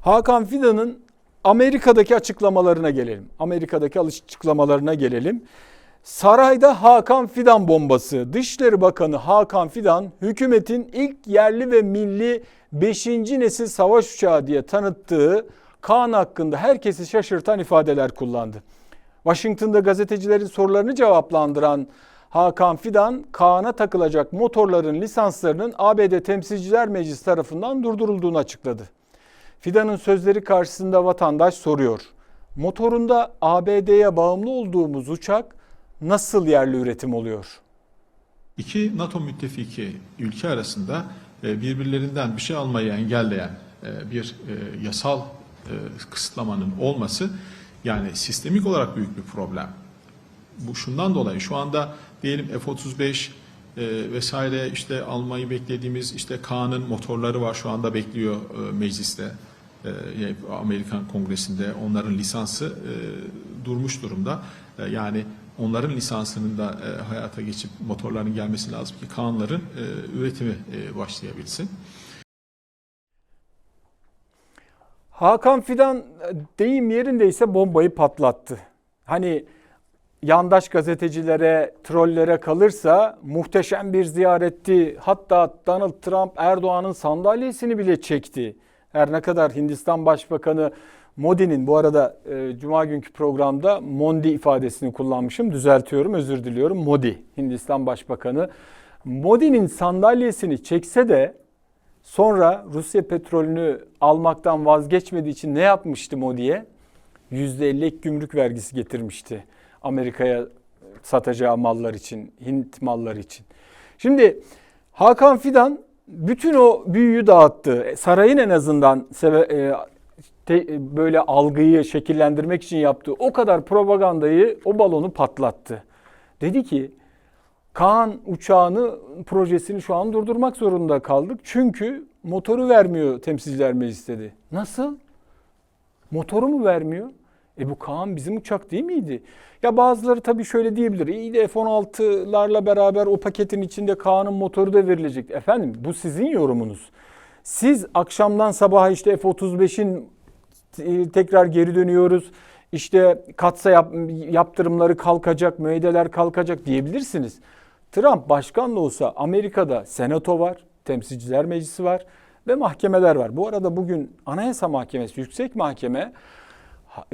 Hakan Fidan'ın Amerika'daki açıklamalarına gelelim. Amerika'daki açıklamalarına gelelim. Sarayda Hakan Fidan bombası. Dışişleri Bakanı Hakan Fidan hükümetin ilk yerli ve milli 5. nesil savaş uçağı diye tanıttığı Kaan hakkında herkesi şaşırtan ifadeler kullandı. Washington'da gazetecilerin sorularını cevaplandıran Hakan Fidan, Kaan'a takılacak motorların lisanslarının ABD Temsilciler Meclisi tarafından durdurulduğunu açıkladı. Fidan'ın sözleri karşısında vatandaş soruyor. Motorunda ABD'ye bağımlı olduğumuz uçak nasıl yerli üretim oluyor? İki NATO müttefiki ülke arasında e, birbirlerinden bir şey almayı engelleyen e, bir e, yasal kısıtlamanın olması yani sistemik olarak büyük bir problem. Bu şundan dolayı şu anda diyelim F-35 vesaire işte almayı beklediğimiz işte Kaan'ın motorları var şu anda bekliyor mecliste. Amerikan Kongresi'nde onların lisansı durmuş durumda. Yani onların lisansının da hayata geçip motorların gelmesi lazım ki Kaan'ların üretimi başlayabilsin. Hakan Fidan deyim yerindeyse bombayı patlattı. Hani yandaş gazetecilere, trollere kalırsa muhteşem bir ziyaretti. Hatta Donald Trump Erdoğan'ın sandalyesini bile çekti. Her ne kadar Hindistan Başbakanı Modi'nin bu arada e, Cuma günkü programda Mondi ifadesini kullanmışım. Düzeltiyorum, özür diliyorum. Modi, Hindistan Başbakanı. Modi'nin sandalyesini çekse de sonra Rusya petrolünü almaktan vazgeçmediği için ne yapmıştı Modi'ye? %50 gümrük vergisi getirmişti Amerika'ya satacağı mallar için, Hint malları için. Şimdi Hakan Fidan bütün o büyüyü dağıttı. Sarayın en azından seve, e, böyle algıyı şekillendirmek için yaptığı o kadar propagandayı, o balonu patlattı. Dedi ki Kaan uçağını projesini şu an durdurmak zorunda kaldık. Çünkü motoru vermiyor temsilciler meclis dedi. Nasıl? Motoru mu vermiyor? E bu Kaan bizim uçak değil miydi? Ya bazıları tabii şöyle diyebilir. İyi de F-16'larla beraber o paketin içinde Kaan'ın motoru da verilecek. Efendim bu sizin yorumunuz. Siz akşamdan sabaha işte F-35'in tekrar geri dönüyoruz. İşte katsa yap, yaptırımları kalkacak, müeydeler kalkacak diyebilirsiniz. Trump başkan da olsa Amerika'da senato var, temsilciler meclisi var ve mahkemeler var. Bu arada bugün Anayasa Mahkemesi, Yüksek Mahkeme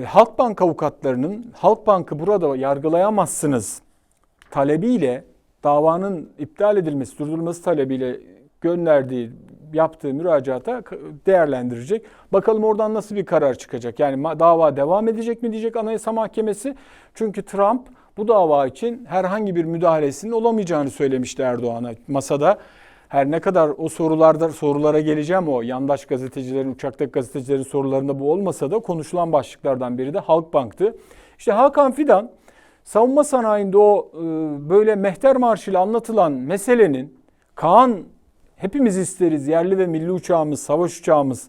Halkbank avukatlarının Halkbank'ı burada yargılayamazsınız talebiyle davanın iptal edilmesi, durdurulması talebiyle gönderdiği yaptığı müracaata değerlendirecek. Bakalım oradan nasıl bir karar çıkacak? Yani dava devam edecek mi diyecek Anayasa Mahkemesi. Çünkü Trump bu dava için herhangi bir müdahalesinin olamayacağını söylemişti Erdoğan'a masada. Her ne kadar o sorularda sorulara geleceğim o yandaş gazetecilerin, uçaktaki gazetecilerin sorularında bu olmasa da konuşulan başlıklardan biri de Halkbank'tı. İşte Hakan Fidan savunma sanayinde o e, böyle mehter marşıyla anlatılan meselenin Kaan hepimiz isteriz yerli ve milli uçağımız, savaş uçağımız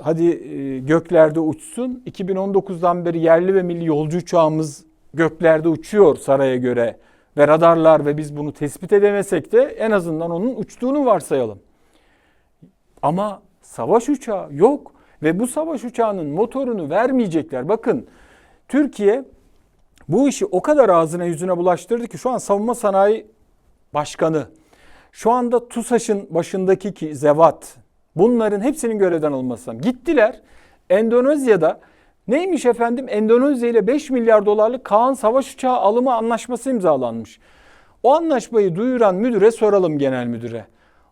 hadi e, göklerde uçsun. 2019'dan beri yerli ve milli yolcu uçağımız göklerde uçuyor saraya göre ve radarlar ve biz bunu tespit edemesek de en azından onun uçtuğunu varsayalım. Ama savaş uçağı yok ve bu savaş uçağının motorunu vermeyecekler. Bakın Türkiye bu işi o kadar ağzına yüzüne bulaştırdı ki şu an savunma sanayi başkanı, şu anda TUSAŞ'ın başındaki ki Zevat, bunların hepsinin görevden alınması Gittiler Endonezya'da Neymiş efendim? Endonezya ile 5 milyar dolarlık Kaan savaş uçağı alımı anlaşması imzalanmış. O anlaşmayı duyuran müdüre soralım genel müdüre.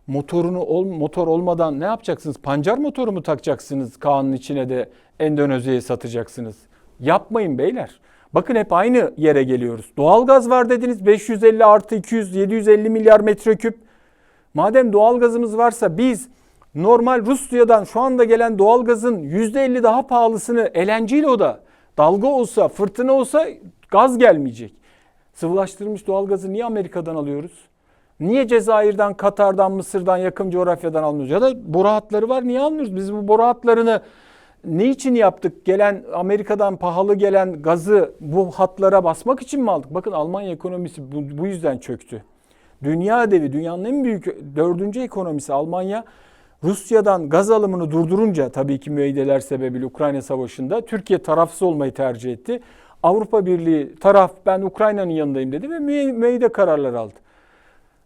Motorunu ol, motor olmadan ne yapacaksınız? Pancar motoru mu takacaksınız Kaan'ın içine de Endonezya'ya satacaksınız? Yapmayın beyler. Bakın hep aynı yere geliyoruz. Doğalgaz var dediniz 550 artı 200 750 milyar metreküp. Madem doğalgazımız varsa biz normal Rusya'dan şu anda gelen doğalgazın %50 daha pahalısını LNG o da dalga olsa, fırtına olsa gaz gelmeyecek. Sıvılaştırılmış doğalgazı niye Amerika'dan alıyoruz? Niye Cezayir'den, Katar'dan, Mısır'dan, yakın coğrafyadan almıyoruz? Ya da boru hatları var niye almıyoruz? Biz bu boru hatlarını ne için yaptık? Gelen Amerika'dan pahalı gelen gazı bu hatlara basmak için mi aldık? Bakın Almanya ekonomisi bu, bu yüzden çöktü. Dünya devi, dünyanın en büyük dördüncü ekonomisi Almanya Rusya'dan gaz alımını durdurunca tabii ki müeyyideler sebebiyle Ukrayna Savaşı'nda Türkiye tarafsız olmayı tercih etti. Avrupa Birliği taraf ben Ukrayna'nın yanındayım dedi ve müey- müeyyide kararlar aldı.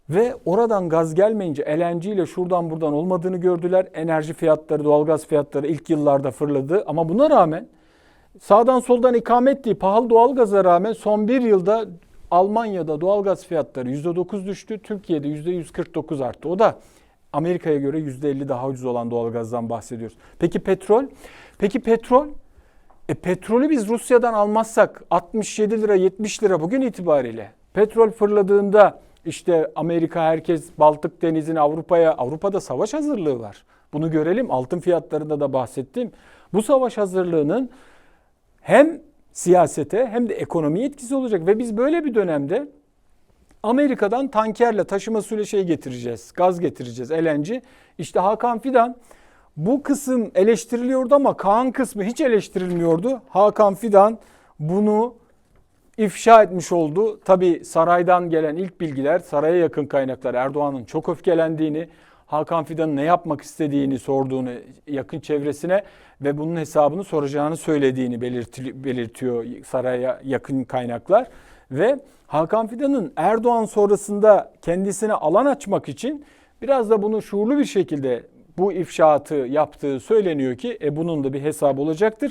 Ve oradan gaz gelmeyince LNG ile şuradan buradan olmadığını gördüler. Enerji fiyatları, doğalgaz fiyatları ilk yıllarda fırladı. Ama buna rağmen sağdan soldan ikamet ettiği pahalı doğalgaza rağmen son bir yılda Almanya'da doğalgaz fiyatları %9 düştü. Türkiye'de %149 arttı. O da Amerika'ya göre %50 daha ucuz olan doğalgazdan bahsediyoruz. Peki petrol? Peki petrol? E petrolü biz Rusya'dan almazsak 67 lira 70 lira bugün itibariyle. Petrol fırladığında işte Amerika herkes Baltık Denizi'ni Avrupa'ya Avrupa'da savaş hazırlığı var. Bunu görelim. Altın fiyatlarında da bahsettim. Bu savaş hazırlığının hem siyasete hem de ekonomiye etkisi olacak ve biz böyle bir dönemde Amerika'dan tankerle taşıma suyla şey getireceğiz. Gaz getireceğiz LNG. İşte Hakan Fidan bu kısım eleştiriliyordu ama Kaan kısmı hiç eleştirilmiyordu. Hakan Fidan bunu ifşa etmiş oldu. Tabi saraydan gelen ilk bilgiler, saraya yakın kaynaklar Erdoğan'ın çok öfkelendiğini, Hakan Fidan'ın ne yapmak istediğini sorduğunu yakın çevresine ve bunun hesabını soracağını söylediğini belirti- belirtiyor saraya yakın kaynaklar. Ve Hakan Fidan'ın Erdoğan sonrasında kendisine alan açmak için biraz da bunu şuurlu bir şekilde bu ifşaatı yaptığı söyleniyor ki e bunun da bir hesabı olacaktır.